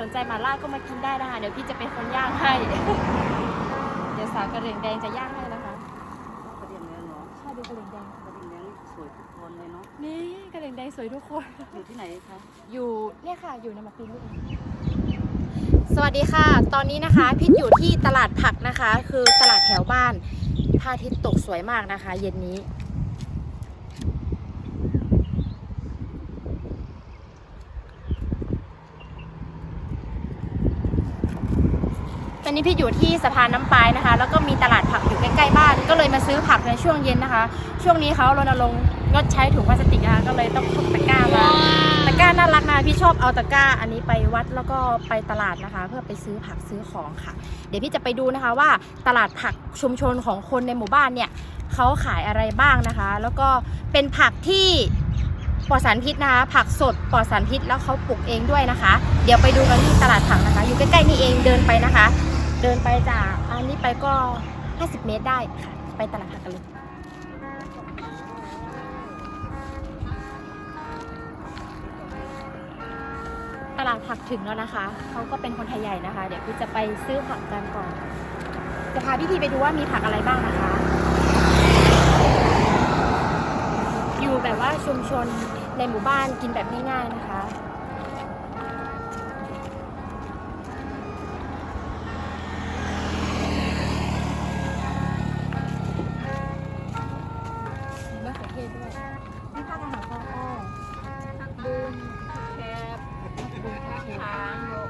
สนใจหมาล่าก็มากินได้นะคะ เดี๋ยวพี่จะเป็นคนย่างให้ เดี๋ยวสาวกระเหรี่ยงแดงจะย่างให้นะคะกระเดียงเนื้อเนาะใช่ดูกระเหรี่ยงแดงกระเดียงเนื้อนี่สวยทุกคนเลยเนาะ นี่กระเหรี่ยงแดงสวยทุกคน อยู่ที่ไหนคะ อยู่เนี่ยค่ะ อยู่ในมาปีนลูกสวัสดีค่ะ ตอนนี้นะคะพิษอยู่ที่ตลาดผักนะคะ คือตลาดแถวบ้านพระอาทิตย์ตกสวยมากนะคะ เย็นนี้ อนนี้พี่อยู่ที่สะพานน้ำปายนะคะ แล้วก็มีตลาดผักอยู่ใกล้ๆบ้าน ก็เลยมาซื้อผักในช่วงเย็นนะคะ ช่วงนี้เขารณรงค์งดใช้ถุงพลาสติกนะคะก็เลยต้องพกตะกร้ามาตะกร้าน่ารักนะพี่ชอบเอาตะกร้าอันนี้ไปวัดแล้วก็ไปตลาดนะคะ เพื่อไปซื้อผักซื้อของค่ะ เดี๋ยวพี่จะไปดูนะคะว่าตลาดผักชุมชนของคนในหมู่บ้านเนี่ยเขาขายอะไรบ้างนะคะ แล้วก็เป็นผักที่ปลอดสารพิษนะคะ ผักสดปลอดสารพิษแล้วเขาปลูกเองด้วยนะคะ เดี๋ยวไปดูกันที่ตลาดผักนะคะ อยู่ใกล้ๆนี่เองเดินไปนะคะ เดินไปจากอันนี้ไปก็ 50 เมตรได้ค่ะ ไปตลาดผักกันเลยตลาดผักถึงแล้วนะคะ เขาก็เป็นคนไทยใหญ่นะคะ เดี๋ยวพี่จะไปซื้อผักกันก่อน จะพาพี่ทีไปดูว่ามีผักอะไรบ้างนะคะ อยู่แบบว่าชุมชนในหมู่บ้านกินแบบง่ายๆนะคะ ขือเทศด้วยนี่ผักอาหารคออ้อบูมแคบดูผักเขียวทางโลก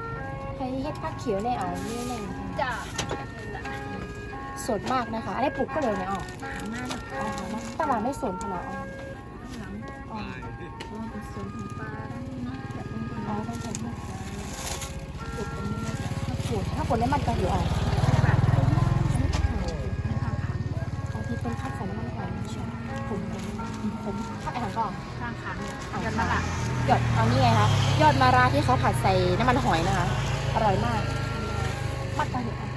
ใครเฮ็ดผักเขียวในอ๋อนี่ในจ้าสดมากนะคะอันนี้ปลูกก็เลยเนี่ยอ๋อถามมากอ๋อตลาดไม่สนพลาอ๋อหลังอ๋อลองไปสวนของปลาได้นะแบบตรงนี้อ๋อต้องใช้มาปลูกตรงนี้นะถ้าปลูกถ้าปลูกได้มันก็อยู่อ๋อแมาราที่เขาผัดใส่น้ำมันหอยนะคะ อร่อยมากมัดไปเลยค่ะ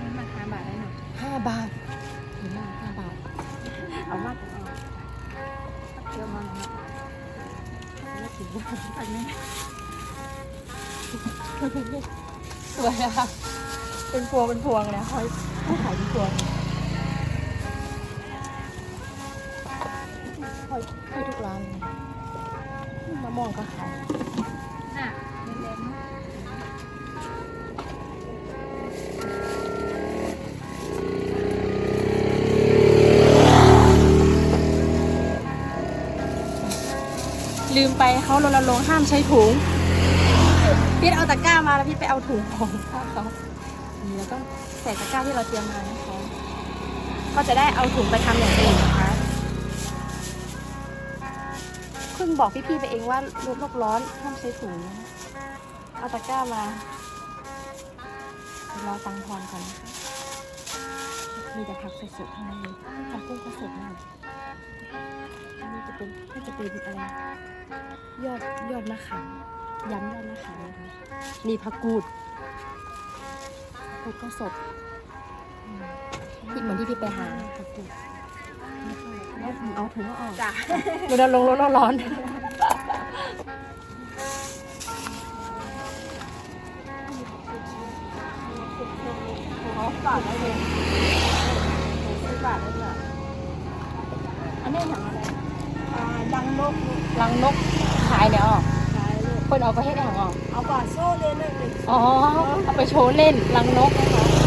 นี่มาทานบาทได้หน่อยห้าบาทดีมากห้าบาท เอามากกว่าเอาเชื่อมันนะไม่ถึงอันนี้สวยนะคะเป็นพวงเป็นพวงนะเขาเขาขายเป็นพวงค่อยค่อยทุกร้านเลยมะม่วงก็ขาย ลืมไปเขารณรงค์ห้ามใช้ถุงพี่เอาตะกร้ามาแล้วพี่ไปเอาถุงของเขานี่แล้วก็ใส่ตะกร้าที่เราเตรียมมานะคะก็จะได้เอาถุงไปทำอย่างอื่นนะคะเพิ่งบอกพี่ๆไปเองว่าลดโลกร้อนห้ามใช้ถุงเอาตะกร้ามาเรอตังค์ทอนก่อนนะคะมีแต่ผักสดๆทั้งนั้นเลยผักกุ้งก็สดมากอันนี้จะเป็นน่าจะเป็นอะไร ยอดยอดมะขามย้ำยอดมะขามนะคะนี่ผักกูดผักกูดก็สดอืมที่เหมือนที่พี่ไปหาผักกูดแล้วผมเอาถุงออกจ้ะเดี๋ยวเราลงรถเราร้อนเขาบาทได้เลยซื้อบาทได้เลยอันนี้อย่างอะไร อ่าดังนกลังนกขายเนี่ยออกขายเลยคนเอาไปให้ได้ของออกเอาบาทโซ่เลยเลยเลยอ๋อเอาไปโชว์เล่นลังนกนะคะ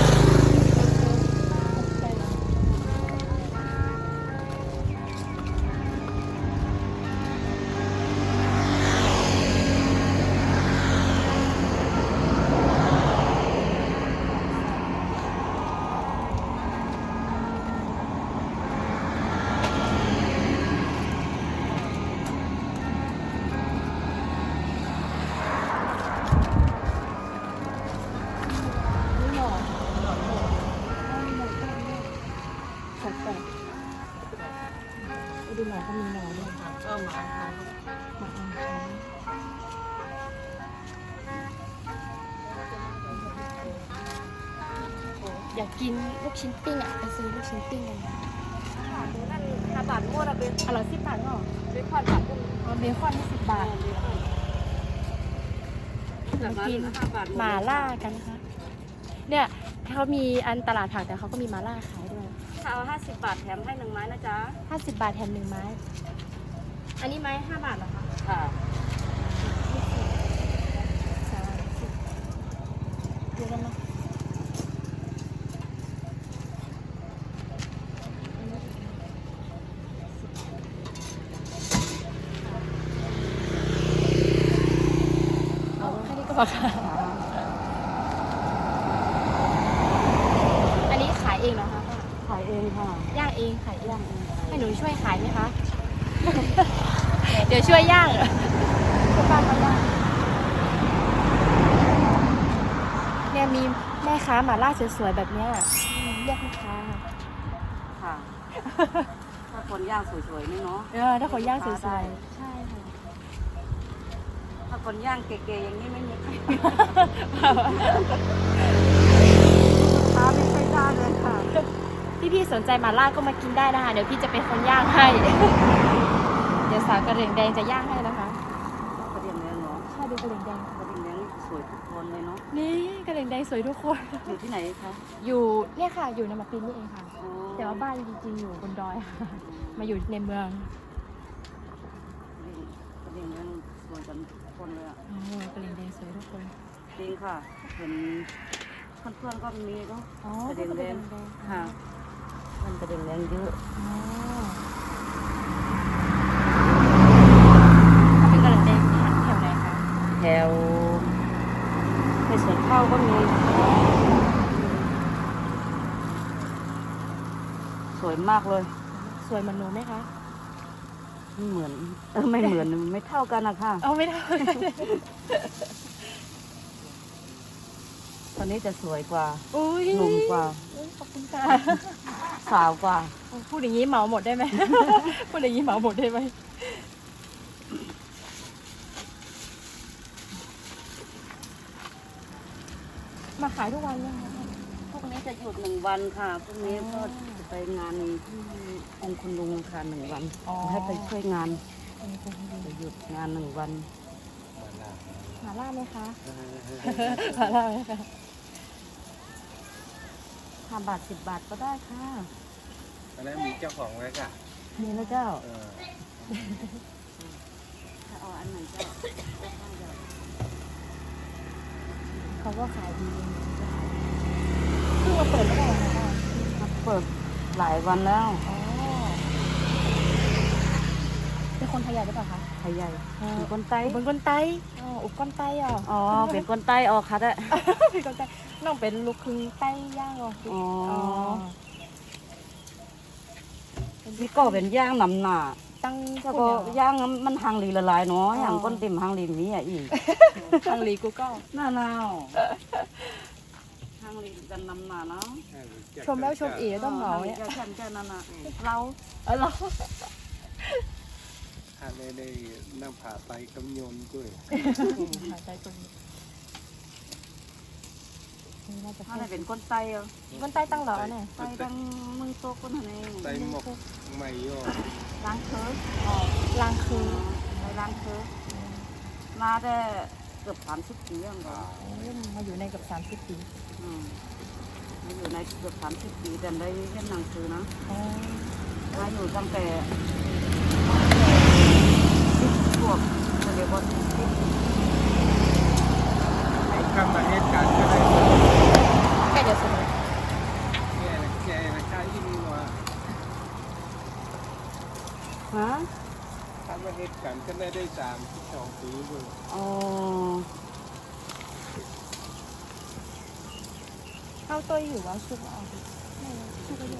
อยากกินลูกชิ้นปิ้งอะไปซื้อลูกชิ้นปิ้งกันบาทนั่นห้าบาทมั่วเราเป็นอร่อยสิบบาทเหรอเป็นผ่อนบาทพวกเอาเบคอนที่สิบบาทรจากนั้นกินห้าบาทหมาล่ากันนะคะเนี่ยเขามีอันตลาดผักแต่เขาก็มีหมาล่าขายด้วยถ้าเอาห้าสิบบาทแถมให้หนึ่งไม้นะจ๊ะ50บาทแถมหนึ่งไม้ อันนี้ไม้5บาทเหรอคะค่ะ สามสิบเยอะกันเนาะ เอาแค่นี้ก็พอค่ะอันนี้ขายเองเหรอคะป้าขายเองค่ะย่างเองขายเองย่างเองให้หนูช่วยขายไหมคะ เดี๋ยวช่วยย่างคุณป้าเขาย่างเนี่ยมีแม่ค้าหมาล่าสวยๆแบบเนี้ยอืมเรียกลูกค้าค่ะ ถ้าคนย่างสวยๆนี่เนาะ เออถ้าคนย่างสวยๆ ใช่ค่ะ ถ้าคนย่างเก๋ๆอย่างนี้ไม่มีใครค้าไม่ค่อยได้เลยค่ะ พี่ๆสนใจหมาล่าก็มากินได้นะคะ เดี๋ยวพี่จะเป็นคนย่างให้ เดี๋ยวสาวกระเหรี่ยงแดงจะย่างให้นะคะกระเดียงแดงเนาะใช่ดูกระเหรี่ยงแดงกระเดียงแดงนี่สวยทุกคนเลยเนาะ นี่กระเหรี่ยงแดงสวยทุกคน อยู่ที่ไหนคะ อยู่เนี่ยค่ะ อยู่ในมาปินนี่เองค่ะอ๋อแต่ว่าบ้านจริงๆอยู่บนดอยค่ะ มาอยู่ในเมืองก ระเดียงแดงสวยกันทุกคนเลยอะโอ้กระเหรี่ยงแดงสวยทุกคนจริงค่ะ เห็นเพื่อนๆก็มีก็อ๋อกระเดียงแดงกระค่ะ มันกระเดียงแดงเยอะอ๋อถ้าเป็นกระเหรี่ยงแดงหันแถวไหนคะแถวในสวนข้าวก็มี สวยมากเลย สวยเหมือนหนูไหมคะ ไม่เหมือนเออไม่เหมือนไม่เท่ากันนะคะเอาไม่ได้ ตอนนี้จะสวยกว่าอุ้ยหนุ่มกว่าอุ๊ยขอบคุณค่ะสาวกว่า พูดอย่างนี้เหมาหมดได้ไหม พูดอย่างนี้เหมาหมดได้ไหมมาขายทุกวันยังคะพวกนี้ จะหยุดหนึ่งวันค่ะพวกนี้ก็จะไปงานที่องค์คุณลุงค่ะหนึ่งวันอ๋อ ให้ไปช่วยงานจะหยุดงานหนึ่งวันหมาล่าไหมคะหมาล่าไหมคะห้าบาทสิบบาทก็ได้ค่ะอันนั้นมีเจ้าของไว้ก่ะมีนะเจ้าเออถ้าเอาอันไหนเจ้าเขาก็ขายดี เพิ่งมาเปิดไม่ได้เหรอคะเปิดหลายวันแล้วอ๋อเป็นคนไทยใหญ่หรือเปล่าคะไทยใหญ่อ๋อเป็นคนใต้เป็นคนไต้อ๋ออุบก้อนไต้เหรออ๋อเป็นคนใต้ออกค่ะได้เป็นคนไต้น้องเป็นลูกครึ่งไต้ย่างเหรออ๋ออ๋อพี่ก็เป็นย่างนำหนาตั้งแล้วพูก็ดเนี่ยย่างมันหังลีละลายเนาะอ๋อออย่างก้นติ่มหังลีนี้อะอีกทางลีกูก็หน้าหนาว หังลีกันนำหนาเนาะชมแล้วชมอีกแล้วต้องเหมาเนี่เนี่ยยแค่แค่นั้นน่ะเราเออเหรอถ้าได้ได้น้ำผ่าไปกำยนด้วยหายใจตรงนี้นี่น่าจะถ้าได้เป็นคนใต้เหรอคนใต้ตั้งเหรอเนี่ยใต้ดังเมึงโตคนไหนไตหมกไม่ย่อล้างเคิร์อ๋อลางคือไปล้างเคิร์มาได้ เกือบสามสิบปีแล้วเหรอโอ้ยมาอยู่ในเกับสามสิบ30ปีอืมมาอยู่ในเกือบสามสิบปีแต่ได้เรียนหนังสือนะอ๋อมาอยู่ตั้งแต่พวกเรียกว่าสิบไอ้ข้ามมาเหตุการณ์ก็ได้ใกล้จะสนุกแก่แก่ราคายิ่งว่าฮะข้ามมาเหตุการณ์ก็ได้ได้สามสองปีด้วย อ๋อ เข้าตัวอยู่ว่าชุกเอาไม่ชุกก็อยู่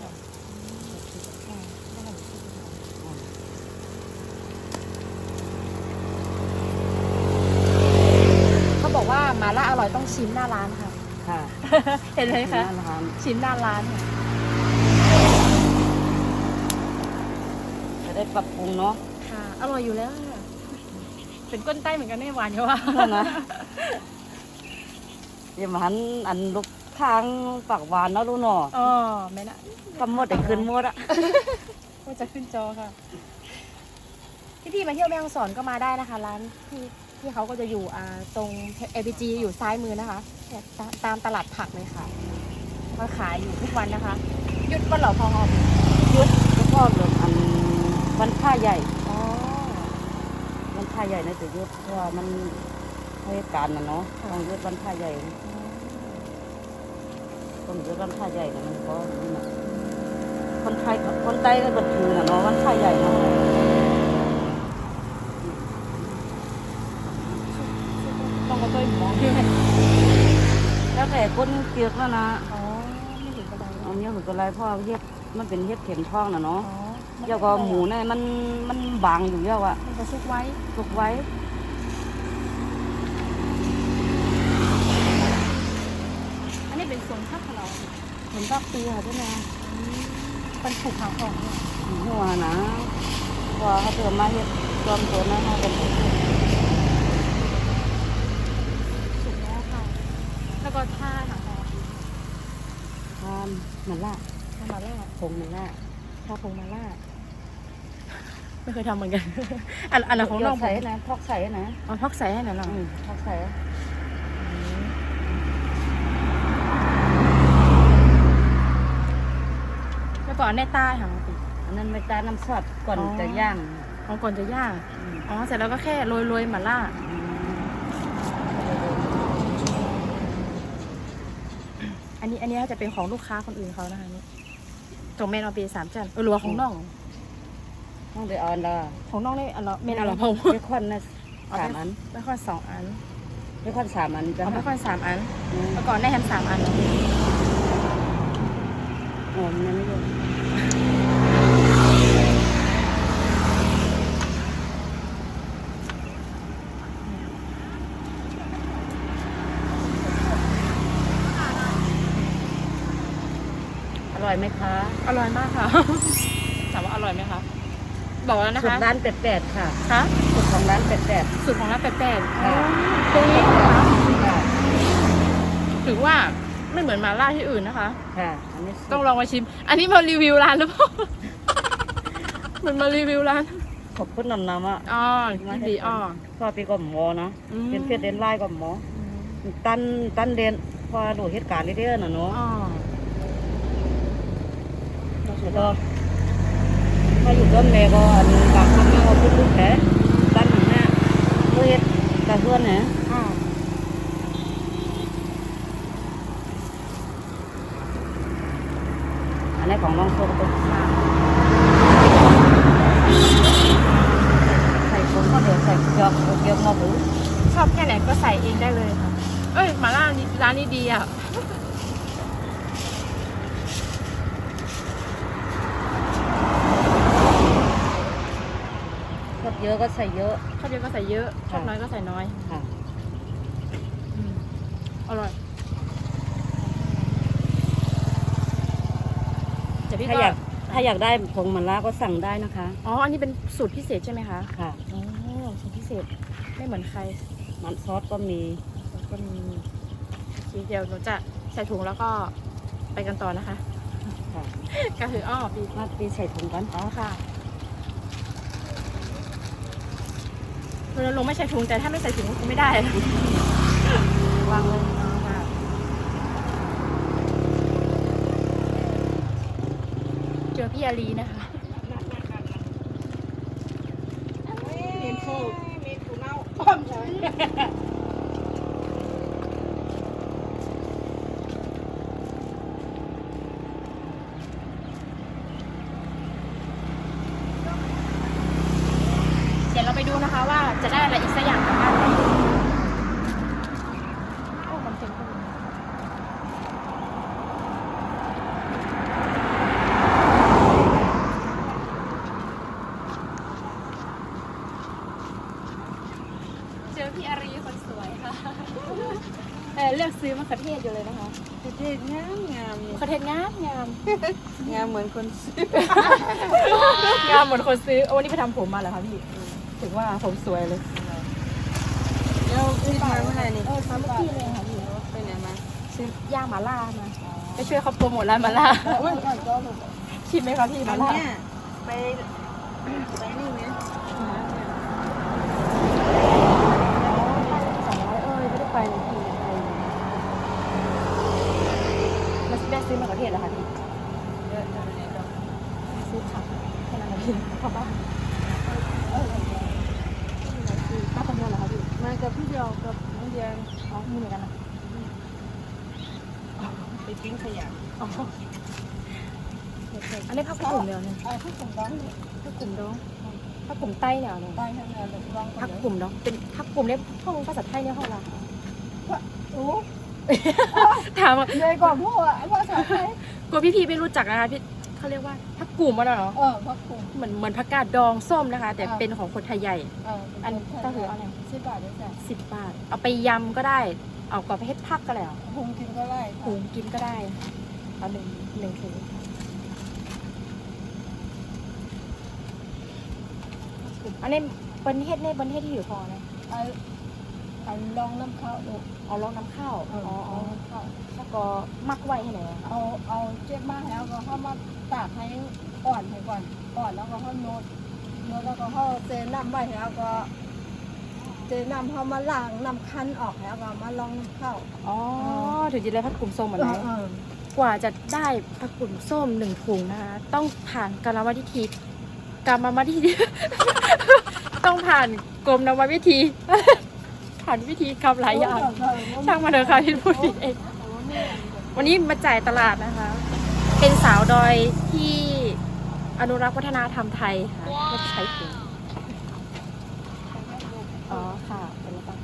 เขาบอกว่าหมาล่าอร่อยต้องชิมหน้าร้านค่ะ ค่ะเห็นไหมคะร้านอาหารชิมหน้าร้านค่ะจะได้ปรับปรุงเนาะค่ะ อร่อยอยู่แล้วค่ะเป็นก้นใต้เหมือนกันไม่หวานเยอะว่านั่นนะย่ามหันอันลูก ทางปากหวานเนาะลูกเนาะอ๋อไม่นะกำหมดแต่คืนหมดอะว่าจะขึ้นจอค่ะพี่ๆมาเที่ยวแม่ฮ่องสอนก็มาได้นะคะ ร้านที่ที่ที่เขาก็จะอยู่อ่าตรง APG อยู่ซ้ายมือนะคะเนี่ยตาตามตลาดผักเลยค่ะเขาขายอยู่ทุกวันนะคะหยุดก็เหล่าพองออกยุดแล้วก็เรื่องอันวันผ้าใหญ่อ๋อวันผ้าใหญ่นะจะยุดเพราะว่ามันเหตุการณ์นะเนาะต้องยุดวันผ้าใหญ่ ต้องยุดวันผ้าใหญ่นะมันก็คนไทยกับคนใต้ก็บันคือนะเนาะวันผ้าใหญ่เนาะต้องก็ตัวหมองที่แล้วแต่คนเกียกแล้วนะอ๋อไม่ถึงกระไดเอเนี้ยเหมือกับไรเพราะว่าเฮ็ดมันเป็นเฮ็ดเข็มทองนะเนาะเจ้าก็หมูเนี่ยมันมันบางอยู่เยอะอะมันจะซุกไว้ทุกไว้ อันนี้เป็นโซนผักของเรา เห็นปักปีค่ะใช่ไหมเป็นผูกหางของเนี่ยหัวนะพอเขาเติมมาเฮ็ดรวมตัวนะเขาเป็นสุกแล้วค่ะ แล้วก็ท่าหางคอทานมันละทำมาแล้วผงมันละทาผงมาล่าไม่เคยทำเหมือนกันอันอันนั้นของน้องใส่นะพอกใส่นะเอาพักใส่ให้หน่อยหน่อยอืมพอกใส่ แล้วก็เอาแน่ใต้ค่ะอันนั้นไม่ตาน้ำซอสก่อนจะย่างเอาก่อนจะย่าง อ๋อ เสร็จแล้วก็แค่โรยโรยๆหมาล่า อันนี้อันนี้จะเป็นของลูกค้าคนอื่นเขานะคะนี่ตรงเมนเอาเปีสามจันเออหรือว่าของน้องต้องไปออนละของน้องนี่อันละเมนอันละพงเบคอนนะสามอันไม่ค่อยสองอันเบคอนสามอันจะเอาไม่ค่อยสามอันอืมแล้วก่อนได้แฮมสามอัน อ๋อมันยังไม่เยอะอร่อยไหมคะอร่อยมากค่ะ ถามว่าอร่อยไหมคะ บอกแล้วนะสูตคะ รร้านเป็ดแปดค่ะคะ สูตรของร้านเป็ดแปด สูตรของร้านแปดค่ะๆตรงนี้นะคะค่ะถือว่า ไม่เหมือนหมาล่าที่อื่นนะคะ ค่ะ อันนี้ต้องลองมาชิม อันนี้มารีวิวร้านหรือเปล่า เหมือนมารีวิวร้านขอบคุณนำนำอะอ๋อดีอ๋อพอปีก็หมอนะอืม เป็นเพชรเดนไล่ก็หมอ ตันตันเดนพอดูเหตุการณ์เรื่อยๆน่ะเนาะอ๋อแล้วก็ถ้าอยู่ต้นเมก็อันบางคำมาว่าพูดลูกแผลตันหนึ่งหน้าเพื่อเฮ็ดกระเพื่อนนะอ๋อ อันนี้ ของน้องโซกตัวใส่ผมก็เดี๋ยวใส่เกี๊ยวเกี๊ยวมาหูชอบแค่ไหนก็ใส่เองได้เลยค่ะ เอ้ยหมาล่านี่ร้านนี้ดีอะชอบเยอะก็ใส่เยอะ ชอบเยอะก็ใส่เยอะ ชอบค่ะน้อยก็ใส่น้อยค่ะอืมอร่อย เดี๋ยวพี่ถ้าก็อยากถ้าอยากได้ผงมันลาก็สั่งได้นะคะอ๋ออันนี้เป็นสูตรพิเศษใช่ไหมคะค่ะ อ๋อสูตรพิเศษไม่เหมือนใครมันซอสก็มีแล้วก็มีโอเคเดี๋ยวหนูจะใส่ถุงแล้วก็ไปกันต่อนะคะ ค่ะก็คืออ้อปีมาตีใส่ถุงกันอ๋อค่ะเราลงไม่ใส่ถุงแต่ถ้าไม่ใส่ถุงก็คงไม่ได้นะ วางเลย อ๋อค่ะเจอพี่อารีนะคะ เมียนโฟเมียนถูเน่าอ้อมใช่ไหม เดี๋ยวเราไปดูนะคะว่าจะได้อะไรอีกสักอย่างกลับบ้านไหมโอ้มันเจ๋งจังเลยเจอพี่อารีคนสวยค่ะ เออเลือกซื้อมะเขือเทศอยู่เลยนะคะประเทศงามงามมะเขือเทศงามงามงามเหมือนคนซื้องามเหมือนคนซื้อโอ้วันนี้ไปทำผมมาเหรอคะพี่ถึงว่าผมสวยเลยแล้วที่มาเมื่อไหร่นี่เออทำเมื่อกี้เลยค่ะพี่ไปไหนมาซื้อย่างหมาล่ามาไปช่วยเขาโปรโมทร้านหมาล่าโอ้ยก่อนก็หมดชิมไหมคะพี่หอัมานล่าเนี้ยไปไปนี่ไหม อ ซื้อมะเขือเท ศเหรอคะพี่เยอะจะเป็นดอกซื้อผักแค่นั้นนะพี่พอปะเออป้าคนเดียวเหรอคะพี่มากับพี่เดียวกับน้องเดียนอ๋อมีเหมือนกันนะไปทิ้งขยะอ๋ออันนี้ผักกลุ่มเดียวเนี่ยไอ้ผู้ส่งร้องเนี่ยผักกลุ่มดองผักกลุ่มใต้เนี่ยเนี่ยตายทั้งงานเลยร้องผักกลุ่มดองเป็นผักกลุ่มเนี่ยห้องภาษาไทยเนี่ยห้องอะไรโอ้ถามว่าเลยก่อนพวกอะภาษาไทยก ลัวพี่พีไม่รู้จักนะคะพี่เขาเรียกว่าผักกลุ่มอะเนาะเออพักกลุ่มเหมือนเหมือนผักกาดดองส้มนะคะ แต่เป็นของคนไทยใหญ่ เอออันก็คืออะไร สิบบาทได้จ้ะสิบบาท เอาไปยำก็ได้ เอากรอบไปเฮ็ดผักก็แล้วหุงกินก็ได้หุงกินก็ได้เอาหนึ่งหนึ่งถุงอันนี้บนเฮ็ดในบนเฮ็ดที่อยู่พอนะไอ้ไอ้ลองน้ำข้าวลูก เอาลองน้ำข้าวเออ๋ออเอาอ๋อน้ำข้าวแล้วก็มักไว้ให้ไหนอะเอาเอาเจ็บมากแล้วก็เข้ามาตากให้อ่อนให้ก่อนอ่อนแล้วก็เข้าโน้ตโน้ตแล้วก็เข้าเซน้ำไว้แล้วก็เจน้ำเข้ามาล้างน้ำคั้นออกแล้วก็มาลองน้ำข้าวอ๋อถึงจะได้ผักกลุ่มส้มเหมือนไหมเออ กว่าจะได้ผักกลุ่มส้มหนึ่งถุงนะคะต้องผ่านกรรมวิธีกรรมวิธี ต้องผ่านกรมนววิธี ผ่านวิธีกรรมหลายอย่างช่างมาเถอะค่ะที่พูดผิดเองวันนี้มาจ่ายตลาดนะคะ เป็นสาวดอยที่อนุรักษ์วัฒนธรรมไทยค่ะไม่ใช้ถุงอ๋อค่ะเป็นแล้วกัน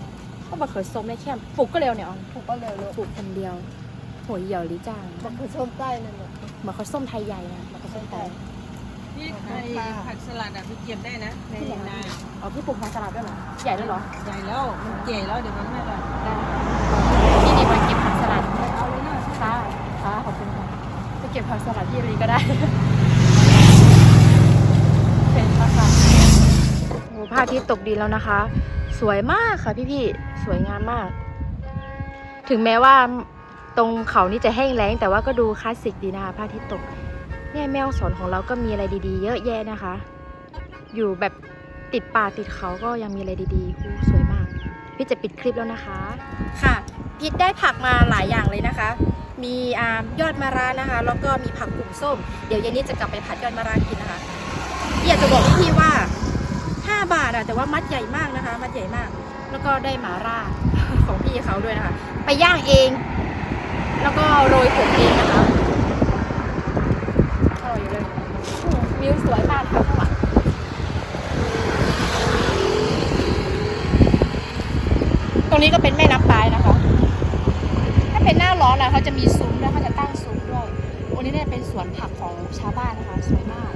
ก็บักเขือส้มในแคมป์ปลูกก็เร็วเนี่ยอ๋อผูกก็เลยลูกปลูกคนเดียวหัวเหี่ยวหรือจางมันคือส้มใต้นั่นแหละบักเขือส้มไทยใหญ่นะบักเขือส้มไทย พี่ไอ้ผักสลัดอะพี่เก็บได้นะในนาอ๋อพี่ปลูกทางตลาดด้วยเหรอ ใหญ่ด้วยเหรอ ใหญ่แล้ว มันเก๋แล้วเดี๋ยวมันไม่อร่อยได้พี่ดีมาเก็บผักสลัดเอาเลยนะค่ะค่ะขอบคุณค่ะไปเก็บผักสลัดที่รีก็ได้เป็นค่ะค่ะโอ้พระอาทิตย์ตกดินแล้วนะคะ สวยมากค่ะพี่ๆ สวยงามมาก ถึงแม้ว่าตรงเขานี่จะแห้งแล้งแต่ว่าก็ดูคลาสสิกดีนะคะพระอาทิตย์ตก เนี่ยแมวสอนของเราก็มีอะไรดีๆ เยอะแยะนะคะ อยู่แบบติดป่าติดเขาก็ยังมีอะไรดีๆอู้สวยมาก พี่จะปิดคลิปแล้วนะคะ ค่ะพิดได้ผักมาหลายอย่างเลยนะคะ มีอายอดมะระนะคะ แล้วก็มีผักกลุ่มส้ม เดี๋ยวเย็นนี้จะกลับไปผัดยอดมะระกินนะคะพี่อยากจะบอกพี่ว่า 5 บาทอะแต่ว่ามัดใหญ่มากนะคะ มัดใหญ่มาก แล้วก็ได้หมาล่าของพี่เขาด้วยนะคะ ไปย่างเอง แล้วก็โรยผงเองนะคะอร่อยอยู่เลยโอ้โห วิวสวยมากค่ะข้างหลังตรงนี้ก็เป็นแม่น้ำปลายนะคะ ถ้าเป็นหน้าร้อนนะเขาจะมีซุ้มด้วยเขาจะตั้งซุ้มด้วยวันนี้เนี่ยเป็นสวนผักของชาวบ้านนะคะสวยมาก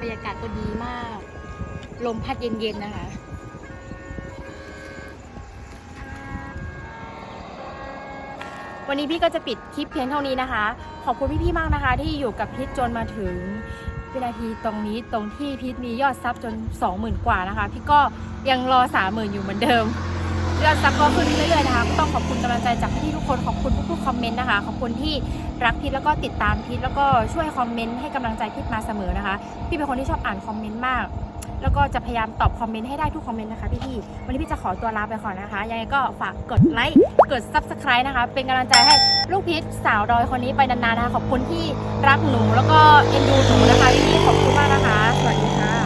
บรรยากาศก็ดีมาก ลมพัดเย็นๆนะคะ วันนี้พี่ก็จะปิดคลิปเพียงเท่านี้นะคะ ขอบคุณพี่ๆมากนะคะ ที่อยู่กับพิษจนมาถึงวินาทีตรงนี้ตรงที่พิษมียอดซับจน 20,000 กว่านะคะ พี่ก็ยังรอ 30,000 อยู่เหมือนเดิม ยอดซับก็ขึ้นเรื่อยๆนะคะก็ต้องขอบคุณกำลังใจจากพี่ทุกคนขอบคุณทุกๆคอมเมนต์นะคะขอบคุณที่รักพิษแล้วก็ติดตามพิษแล้วก็ช่วยคอมเมนต์ให้กำลังใจพิษมาเสมอนะคะพี่เป็นคนที่ชอบอ่านคอมเมนต์มาก แล้วก็จะพยายามตอบคอมเมนต์ให้ได้ทุกคอมเมนต์นะคะพี่ๆวันนี้พี่จะขอตัวลาไปก่อนนะคะยังไงก็ฝากกดไลค์กด subscribe นะคะ เป็นกำลังใจให้ลูกพีชสาวดอยคนนี้ไปนานๆนะคะขอบคุณที่รักหนูแล้วก็เอ็นดูหนูนะคะพี่ๆขอบคุณมากนะคะ สวัสดีค่ะ